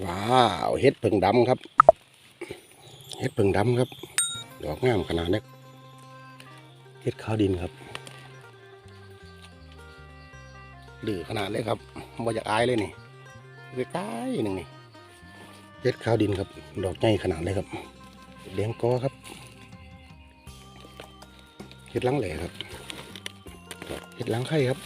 ว้าวเฮ็ดผึ่งดำครับเฮ็ดผึ่งดำครับ ดอกงามขนาดนี้เฮ็ดข้าวดินครับดื้อขนาดเลยครับบ่อยากอายเลยนี่ใกล้ๆหนึ่งนี่เฮ็ดข้าวดินครับ ดอกใหญ่ขนาดเลยครับเลี้ยงกอครับเฮ็ดหลังแหล่ครับเฮ็ดหลังไข่ครับ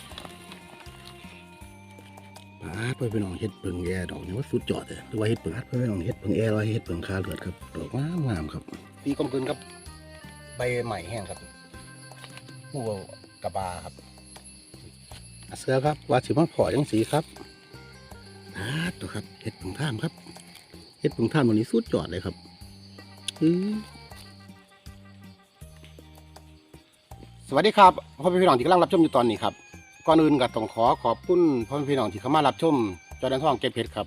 ปาดเพื่อนพี่น้องเฮ็ดเพิงแย่ดอกนี่ว่าสุดยอดเลยหรือว่าเฮ็ดเพิงอัดเพื่อนพี่น้องเฮ็ดเพิงแย่หรือว่าเฮ็ดเพิงคาเลือดครับดอกงามงามครับสีกลมกลืนครับ ใบใหม่แห้งครับผู้กระบาครับอาเสือครับว่าสิมาพอจังสีครับปาดตัวครับเฮ็ดเพิงท่ามครับเฮ็ดเพิงท่ามวันนี้สุดยอดเลยครับอื้อสวัสดีครับพ่อแม่พี่น้องที่กำลังรับชมอยู่ตอนนี้ครับ ก่อนอื่นก็ต้องขอขอบคุณพ่อแม่พี่น้องที่เข้ามารับชมจอดันท่องเก็บเพชรครับ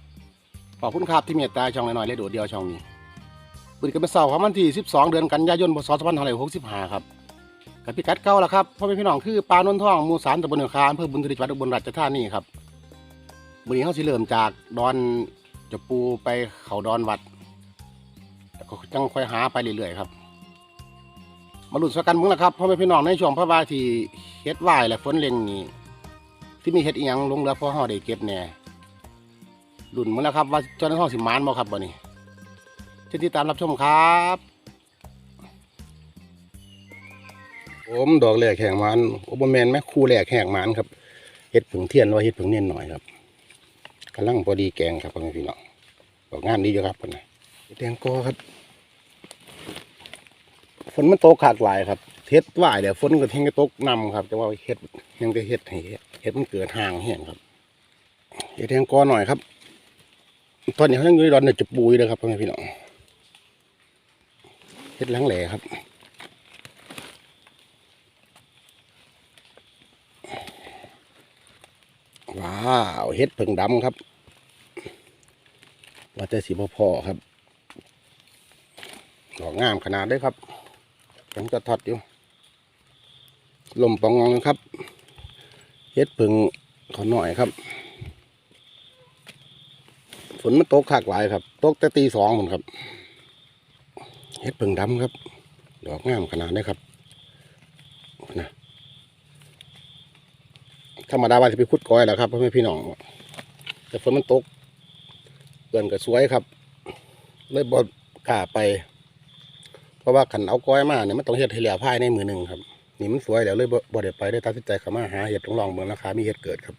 ขอบคุณครับที่เมตตาช่องน้อยๆและโดดเดียวช่องนี้ปืนกันเป็นเสาร์ของวันที่ 12 เดือนกันยายนพศ2565ครับกับพิกัดเก่าแล้วครับพ่อแม่พี่น้องคือปลานนท่องมูสามตำบลเหนือคาอำเภอบุญทริจังหวัดอุบลราชธานีครับวันนี้เขาสิเริ่มจากดอนจะปูไปเขาดอนวัดแล้วก็จังค่อยหาไปเรื่อยๆครับมาหลุ้นสักกันมึงละครับพ่อแม่พี่น้องในช่วงพระบาทีเฮ็ดไหวและฝนเล็งนี้ ที่มีเฮ็ดอีหยังลงเรือพอห่อได้เก็บแหน่รุ่นมึงแล้วครับว่าเจ้าหน้าที่สิมานบ่ครับบ่นี่เชิญติดตามรับชมครับ ผมดอกแหลกแห่งมันโอเบแมนแม่คู่แหลกแห่งมันครับเฮ็ดผึ่งเทียนว่าเฮ็ดผึ่งเนียนหน่อยครับกำลังพอดีแกงครับพ่อแม่พี่น้องดอกงามดีอยู่ครับเพิ่นน่ะเฮ็ดแตงกอครับฝนมันตกขาดหลายครับ เฮ็ดไหวเดี๋ยวฝนก็ทิ้งก็ตกนำครับ แต่ว่าเฮ็ดยังจะเฮ็ดให้เฮ็ดมันเกิดห่างแห้งครับเฮ็ดแทงกอหน่อยครับ ตอนนี้เขายังอยู่ในดอนเนี่ยจะปุยเลยครับพ่อแม่พี่น้องเฮ็ดหลังแหล่ครับว้าวเฮ็ดผึ่งดำครับว่าจะสีพอๆครับดอกงามขนาดได้ครับผมจะทอดอยู่ ลมปองงองครับเฮ็ดผึ่งขอหน่อยครับ ฝนมันตกขากหลายครับตกแต่ตีสองหมดครับเฮ็ดผึ่งดำครับ ดอกงามขนาดนี้ครับนะธรรมดาว่าจะไปขุดก้อยแหละครับพ่อแม่พี่น้องแต่ฝนมันตกเกินก็สวยครับ เลยบดกล้าไป เพราะว่าขันเอาก้อยมาเนี่ยมันต้องเฮ็ดให้เหลือภายในมือหนึ่งครับ นี่มันสวยแล้วเลยบ่บ่ได้ไปได้ตัดสินใจเข้ามาหาเห็ดลองเมืองราคามีเห็ดเกิดครับ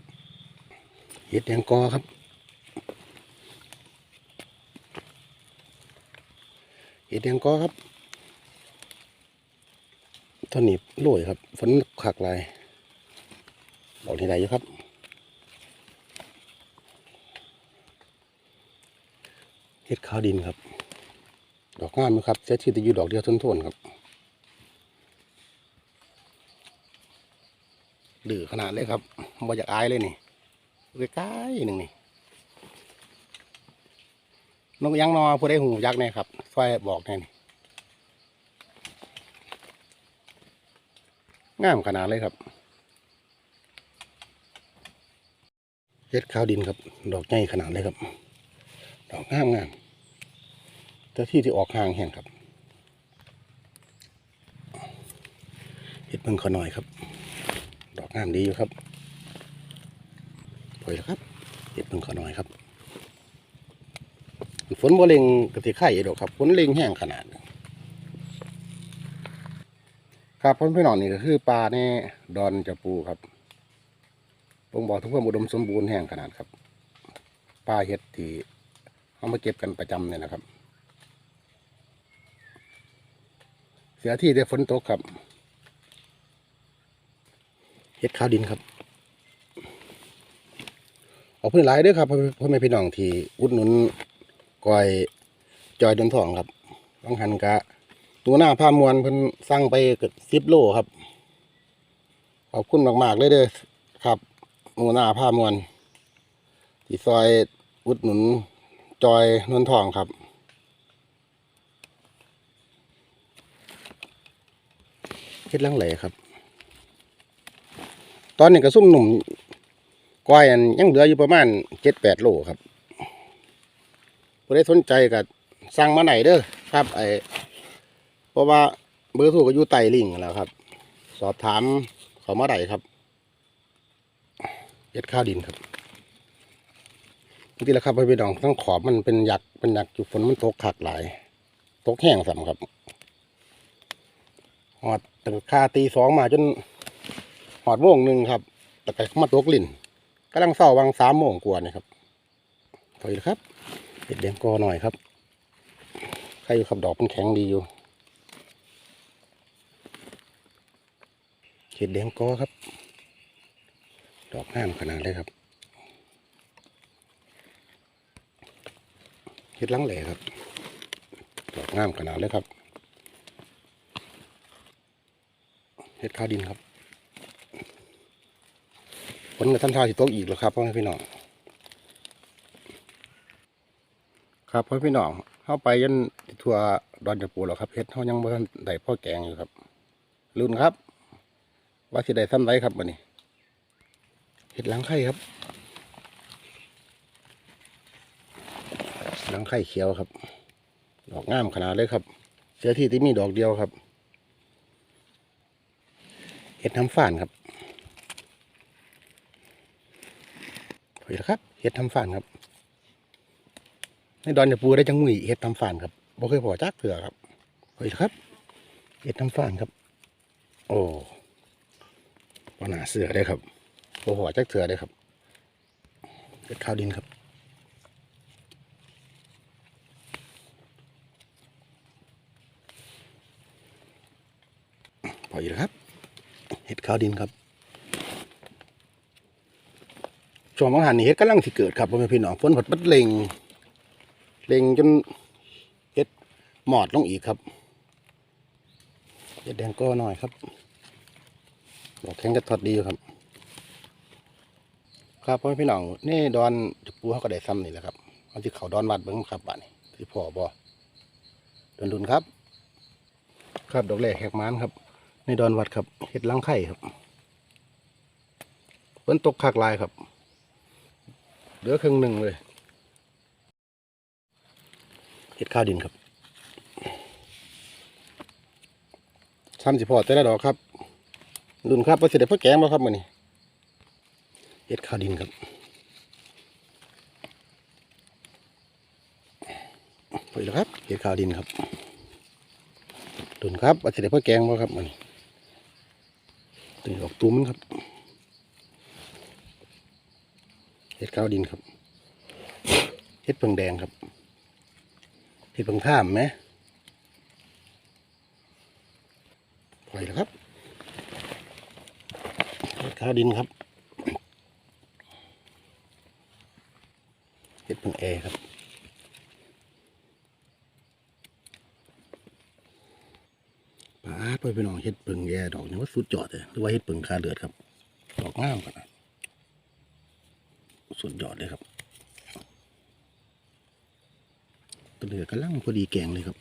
เห็ดแดงกอครับ เห็ดแดงกอครับตอนนี้โรยครับ ฝนขักลายดอกที่ใดอยู่ครับเห็ดขาวดินครับ ดอกงามนะครับเสียชีวิตอยู่ดอกเดียวทนๆครับ ดื้อขนาดเลยครับบ่อยากอายเลยนี่ใกล้ๆหนึ่งนี่นกยังนอผู้ได้หูยักษ์แน่ครับไฟบอกแน่นี่งามขนาดเลยครับเฮ็ดข้าวดินครับ ดอกใหญ่ขนาดเลยครับ ดอกงามงามเจ้าที่ที่ออกห่างแห่งครับเห็ดเพิ่งขอหน่อยครับ งามดีอยู่ครับปล่อยแล้วครับเห็ดเพิ่งขอหน่อยครับ ฝนบ่เล็งกระติไข่ดอกครับ ฝนเล็งแห้งขนาด ครับพ่อพี่น้องนี่ก็คือปลาในดอนจะปูครับผมบอกทุกความอุดมสมบูรณ์แห้งขนาดครับ ปลาเห็ดที่เอามาเก็บกันประจำเนี่ยนะครับ เสียที่ได้ฝนตกครับ เฮ็ดข้าวดินครับ ออกพื้นหลายด้วยครับพ่อพ่อแม่พี่น้องที่อุดหนุนก้อยจอยดนทองครับบางหันกะ ตัวหน้าผ้ามวนเพิ่นสั่งไปเกือบสิบโลครับ ขอบคุณมาก ๆ เลยเด้อครับตัวหน้าผ้ามวนที่ซอยอุดหนุนจอยนวลทองครับเฮ็ดลังแหล่ครับ ตอนนี้ก็ซุ่มหนุ่มก้อยอันยังเหลืออยู่ประมาณเจ็ดแปดโลครับผู้ใดสนใจก็สั่งมาไหนเด้อครับไอเพราะว่าเบอร์โทรก็อยู่ใต้ลิงแล้วครับ สอบถามเขามาไหนครับเย็ดข้าวดินครับนี่แหละครับพี่น้องทั้งขอบมันเป็นหยักเป็นหยักอยู่ฝนมันตกขักหลายตกแห้งสัมครับหอดตั้งค่าตีสองมาจน หอดโมงหนึ่งครับ แต่ก็มาตกลิ่นกำลังเศร้าวังสามโมงกว่านี่ครับถอยเลยครับเห็ดแดงกอหน่อยครับใครอยู่ครับดอกมันแข็งดีอยู่เห็ดแดงกอครับ ดอกงามขนาดเลยครับเห็ดลังแหล่ครับดอกงามขนาดเลยครับเห็ดข้าวดินครับ นกับท่านทาสิตกอีกแล้วครับพ่อแม่พี่น้องครับพ่อพี่น้องเข้าไปยันทัวดอนจะปูแล้วครับเฮ็ดเขายังบ่ทันได้พ่อแกงอยู่ครับรุ่นครับ ว่าสิได้ซ้ำไรครับวันนี้เห็ดหลังไข่ครับหลังไข่เขียวครับ ดอกงามขนาดเลยครับเสื้อที่ที่มีดอกเดียวครับเห็ดทำฝานครับ เห็นครับเห็ดทำฝานครับในดอนจะปูได้จังมุยเห็ดทำฝานครับบ่เคยพอจักเถื่อครับเห็นครับเห็ดทำฝานครับ โอ้ปหนาเสือได้ครับบ่พอจักเถื่อได้ครับเห็ดข้าวดินครับพออยู่แล้วครับ เห็ดข้าวดินครับ ช่วงบางหันนี่เห็ดกำลังที่เกิดครับพ่อแม่พี่น้องฝนผดบัดเล็งเล็งจนเห็ดหมอดลงอีกครับเห็ดแดงก็น้อยครับดอกแข็งจะทอดดีครับ ครับพ่อแม่พี่น้องนี่ดอนจะปูเขาก็ได้ซ้ำนี่แหละครับอันที่เขาดอนวัดเบิ้งครับบ้านนี้ที่พ่อบ่ดนดุนครับ ครับดอกแรกแหกมานครับในดอนวัดครับเห็ดหลังไข่ครับฝนตกคักลายครับ เหลือครึ่งหนึ่งเลยเห็ดข้าวดินครับซ้ำสิพอแต่ละดอกครับรุ่นครับประสิทธิ์พ่อแกงมาครับมือนี้เห็ดข้าวดินครับไปแล้วครับเห็ดข้าวดินครับรุ่นครับประสิทธิ์พ่อแกงมาครับมือนี้ตึงออกตุ้มครับ เห็ดข้าวดินครับเห็ดเพิงแดงครับเห็ดเพิงท่ามไหมปล่อยแล้วครับเห็ดข้าวดินครับเห็ดเพิงแอครับป้าไปพี่น้องเฮ็ดเปิงแย่ดอกนี่ว่าสุดยอดเลยหรือว่าเฮ็ดเปิงคาเลือดครับดอกงามขนาด ส่วนยอดเลยครับตัวเหลือกระลังพอดีแกงเลยครับ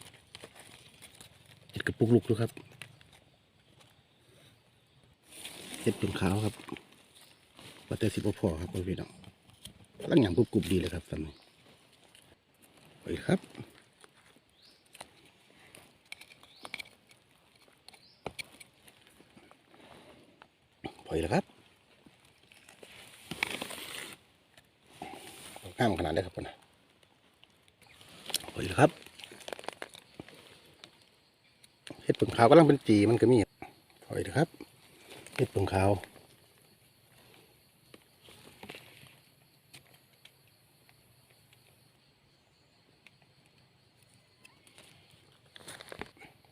เห็ดกระปุกลุกด้วยครับเห็ดเป็นขาวครับว่าแต่สิบพอครับพี่น้องกำลังอย่างกรุบกริบดีเลยครับตอนนี้ไปครับ พอแล้วครับ ห้ามขนาดได้ครับพ่อนะพอแล้วครับเห็ดผงขาวกำลังเป็นจีมันก็มีพอแล้วครับเห็ดผงขาว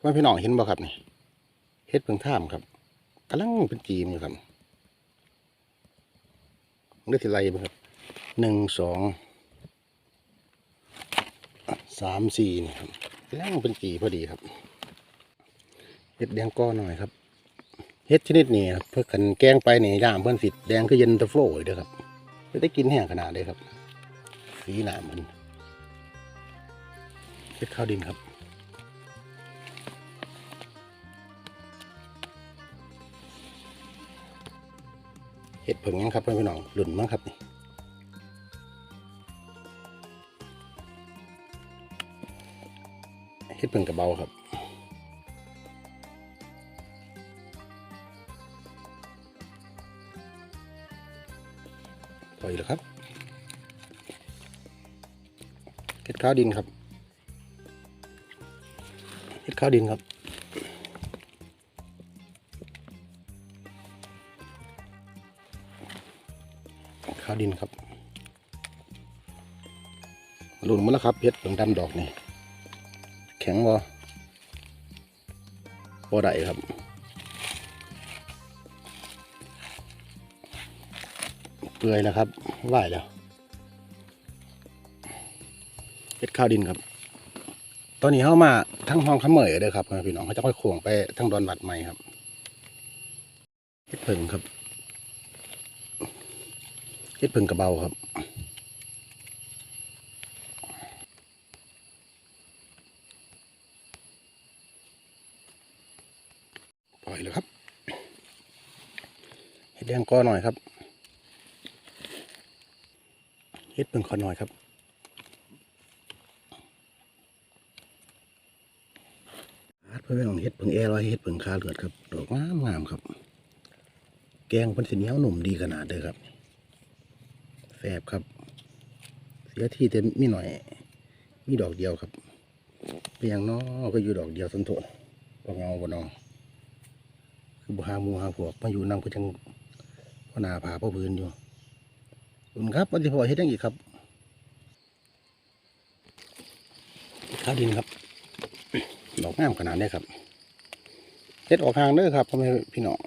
ว่าพี่น้องเห็นบ่ครับนี่เห็ดผงท่ามครับกำลังเป็นจีมอยู่ครับเลือกสิไล่บ่ครับ หนึ่งสองสามสี่นี่ครับกำลังเป็นจีพอดีครับเห็ดแดงก้อหน่อยครับเห็ดชนิดนี้ครับเพื่อกันแกงไปนี่ย่างเพื่อนสิแดงคือเย็นตะโฟเลยเด้อครับจะได้กินแห้งขนาดเลยครับสีหนามมันเห็ดข้าวดินครับเห็ดเผึ่งยังครับเพื่อนพี่น้องหลุ่นมั้งครับนี่ เฮ็ดเพิ่งกระเบาครับพออีกแล้วครับเฮ็ดข้าวดินครับเฮ็ดข้าวดินครับข้าวดินครับหลุนมาแล้วครับเพชรเพิ่งดำดอกนี่ ข็งบ่บ่ได้ครับ เปื่อยแล้วครับไหวแล้วเพชรข้าวดินครับ ตอนนี้เข้ามาทั้งห้องขเหมยเลยครับพี่น้องเขาจะค่อยโขงไปทั้งดอนวัดใหม่ครับเพชรเพิ่งครับเฮ็ดเพิ่งกระเบาครับ ปล่อยเลยครับเฮ็ดแดงก้อหน่อยครับเฮ็ดเพิ่งขอหน่อยครับอาดเพื่อนของเฮ็ดเพิ่งแอร้อยเฮ็ดเพิ่งคาเลือดครับดอกงามงามครับ แกงเป็นสีเหนียวหนุ่มดีขนาดเลยครับแสบครับ เสียที่แต่มีหน่อย มีดอกเดียวครับเป็นอย่างน้อก็อยู่ดอกเดียวสนโทษบ่เงาบ่นอ คือบ่หาหมูหาพวกมาอยู่นำก็จังพนาผาพ่อพื้นอยู่คุณครับวันที่พ่อเฮ็ดยังอีกครับข้าวดินครับ ดอกงามขนาดนี้ครับเฮ็ดออกทางเด้อครับพ่อแม่พี่น้อง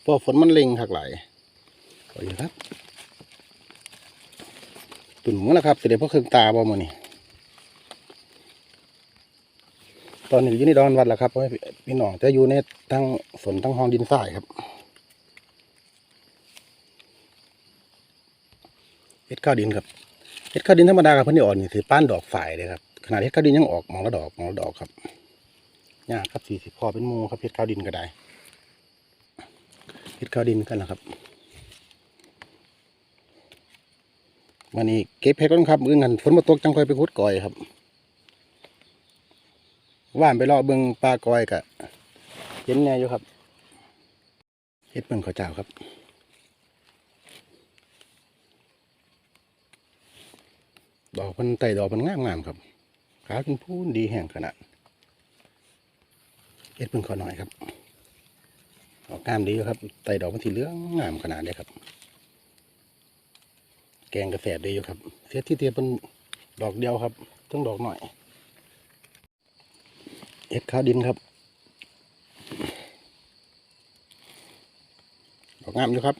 เพราะฝนมันเล็งหักไหลายขอบคุณครับ ตุ่นหมึงแล้วครับเสด็จพ่อเครื่องตาบ่มานี่ตอนนี้อยู่ในดอนวัดแล้วครับพ่อแม่พี่น้องจะอยู่ในทั้ง นทั้งห้องดินทรายครับเฮ็ดข้าวดินครับเฮ็ดข้าวดินธรรมดากับเพิ่นนี่อ่อนนี่สิป้านดอกฝ่ายเลยครับขนาดเฮ็ดข้าวดินยังออกหมองละดอกหมองละดอกครับยากครับสี่สิบพอเป็นหมูครับเฮ็ดข้าวดินก็ได้เฮ็ดข้าวดินกันนะครับวันนี้เก็บเพชรก่อนครับมื้อนั้นฝนมาตกจังค่อยไปขุดก้อยครับว่านไปรอเบิ่งปลาก้อยกะเห็นแน่อยู่ครับ เฮ็ดเบิ่งข้าวเจ้าครับดอกมันไต่ดอกมันงามงามๆครับ ขาเป็นพูนดีแห่งขนาดเฮ็ดเบิ่งขอหน่อยครับดอกงามดีอยู่ครับไต่ดอกมันสีเหลืองงามขนาดเลยครับ แกงกระแสดีอยู่ครับเสียที่เตียเป็นดอกเดียวครับต้องดอกหน่อย เอ็ดข้าวดินครับ ด อกงามอยู่ครับ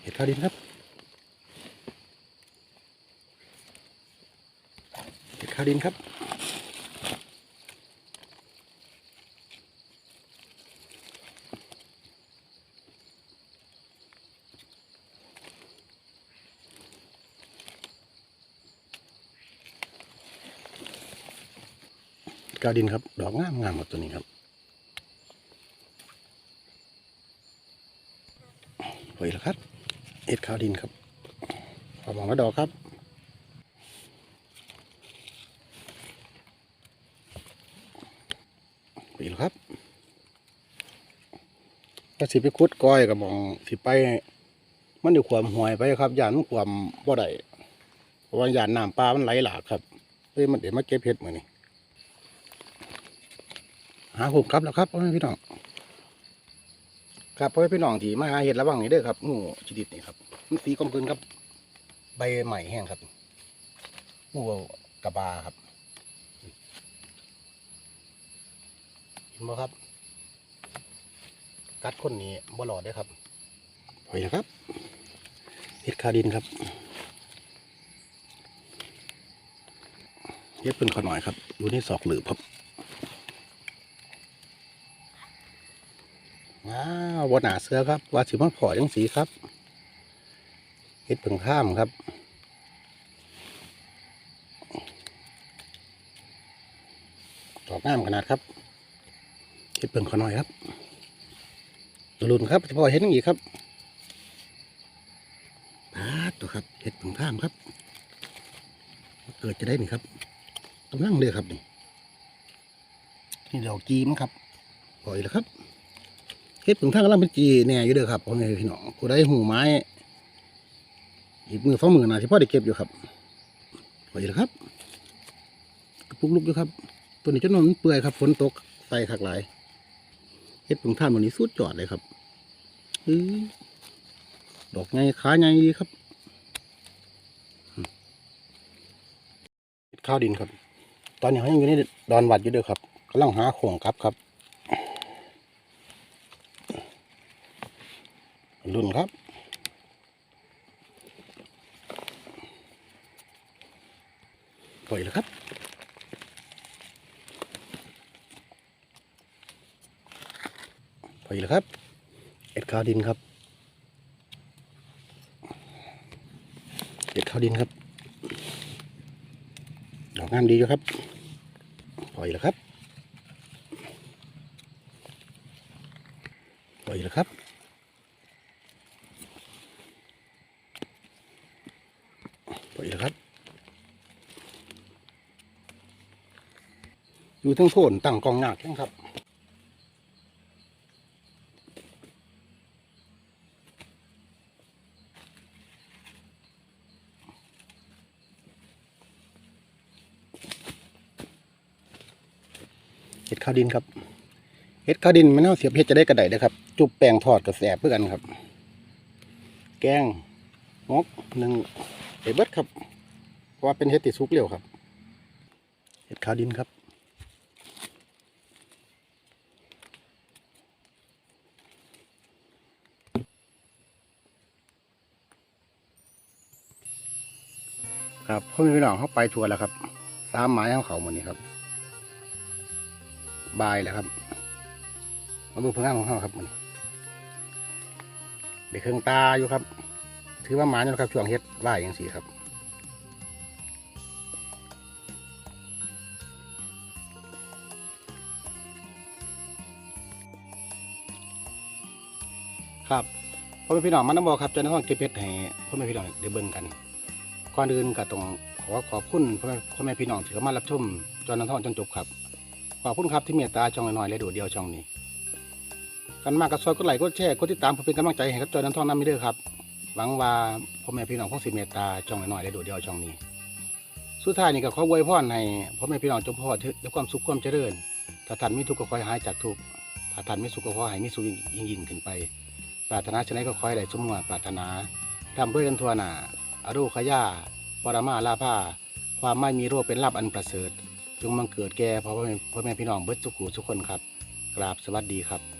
เอ็ดข้าวดินครับเอ็ดข้าวดินครับ กาดินครับ ดอกงามงามหมดตัวนี้ครับ เฮ้ยแล้วครับ เอ็ดข้าวดินครับขอบอกว่ดอกครับเฮ้ยแล้วครับก็สิไปคุดก้อยกับมองสิไป มันอยู่ความห่วยไปครับยานมันความบ่ได้เพราะว่ายานน้ำปลามันไหลหลากครับเฮ้ยมันเดี๋ยวมาเก็บเห็ดมือนี่หาผมครับแล้วครับพี่น้อง ครับพ่อแม่พี่น้องที่มาหาเห็ดระวังนี่เด้อครับงูชนิดนี้ครับมันสีกลมกลืนครับ ใบใหม่แห้งครับงูกระบาครับเห็นไหมครับ กัดคนนี้บ่หลอดได้ครับปล่อยนะครับเห็ดคาดินครับเห็ดเป็นขอหน่อยครับ อยู่ในศอกหลืบครับ ว้าวบนหนาเสือครับ ว่าสิมาพอยังสีครับเฮ็ดเพิ่งข้ามครับดอกงามขนาดครับเฮ็ดเพิ่งขอน่อยครับตุลุนครับพอเห็นอีกครับปาดตัวครับเฮ็ดเพิ่งข้ามครับ เกิดจะได้นี่ครับต้องนั่งเลยครับนี่นี่ดอกจีมครับปล่อยแล้วครับ เฮ็ดผึ่งทางกำลังเป็นจีแน่อยู่เด้อครับพ่อแม่พี่น้องผู้ใดหูไม้อีกมือสองมือนะที่พ่อได้เก็บอยู่ครับปล่อยแล้วครับกระปุกลุกอยู่ครับ ตัวนี้จนนมันเปื่อยครับฝนตกไตขักหลายเฮ็ดผึ่งท่านวันนี้สุดจอดเลยครับอดอกไงขาไงดีครับข้าวดินครับ ตอนนี้เขายังอยู่ในดอนวัดอยู่เด้อครับกำลังหาโขงครับครับ รุ่นครับปล่อยแล้วครับ ปล่อยแล้วครับ เอ็ดข้าวดินครับ เอ็ดข้าวดินครับ ดอกงามดีอยู่ครับ ปล่อยแล้วครับ ปล่อยแล้วครับ ปล่อยแล้วครับ อยู่ทั้งโทนตั้งกองหนักนะครับเห็ดข้าวดินครับเห็ดข้าวดินมันเอาเสียบเห็ดจะได้กระไดนะครับ จุบแป้งทอดกับแสบเพื่อกันครับ แกงมกหนึ่งไอเบิดครับเพราะว่าเป็นเห็ดติดซุกเร็วครับ เห็ดข้าวดินครับ ครับพ่อแม่พี่น้องเขาไปทัวร์แล้วครับสามไม้ของเขาหมดนี้ครับ บายแล้วครับ มาดูผลงานของเขาครับมันเด็กเครื่องตาอยู่ครับ ถือว่าหมาเนี่ยครับช่วงเฮ็ดว่าอย่างสีครับครับพ่อแม่พี่น้องมันน้ำบอกครับจะต้องเก็บเพชรให้พ่อแม่พี่น้องได้เบิ่งกัน ก่อนอื่นก็ต้องขอขอบคุณพ่อแม่พี่น้องที่เข้ามารับชมจอนันทองจนจบครับ ขอบคุณครับที่เมตตาช่องน้อยๆและโดดเดียวช่องนี้กันมากกับซอยกดไหลกดแชร์กดติดตามเพื่อเป็นกำลังใจให้กับจอนันทองน้ำมิเดอร์ครับ หวังว่าพ่อแม่พี่น้องคงสิเมตตาช่องน้อยๆและโดดเดียวช่องนี้ สุดท้ายนี่ก็ขออวยพรให้พ่อแม่พี่น้องจงพอด้วยความสุขความเจริญถ้าท่านมีทุกข์ก็ขอให้หายจากทุกข์ถ้าท่านมีสุขก็ขอให้มีสุขยิ่งยิ่งขึ้นไป ปรารถนาชนะก็ขอให้ได้สมหวังปรารถนาทำด้วยกันทั่วหน้า อรูขยาปรมาลาภาความไม่มีโรคเป็นลาบอันประเสริฐจงมังเกิดแก่พ่อแม่พ่อแม่พี่น้องเบิดทุกหูทุกคนครับ กราบสวัสดีครับ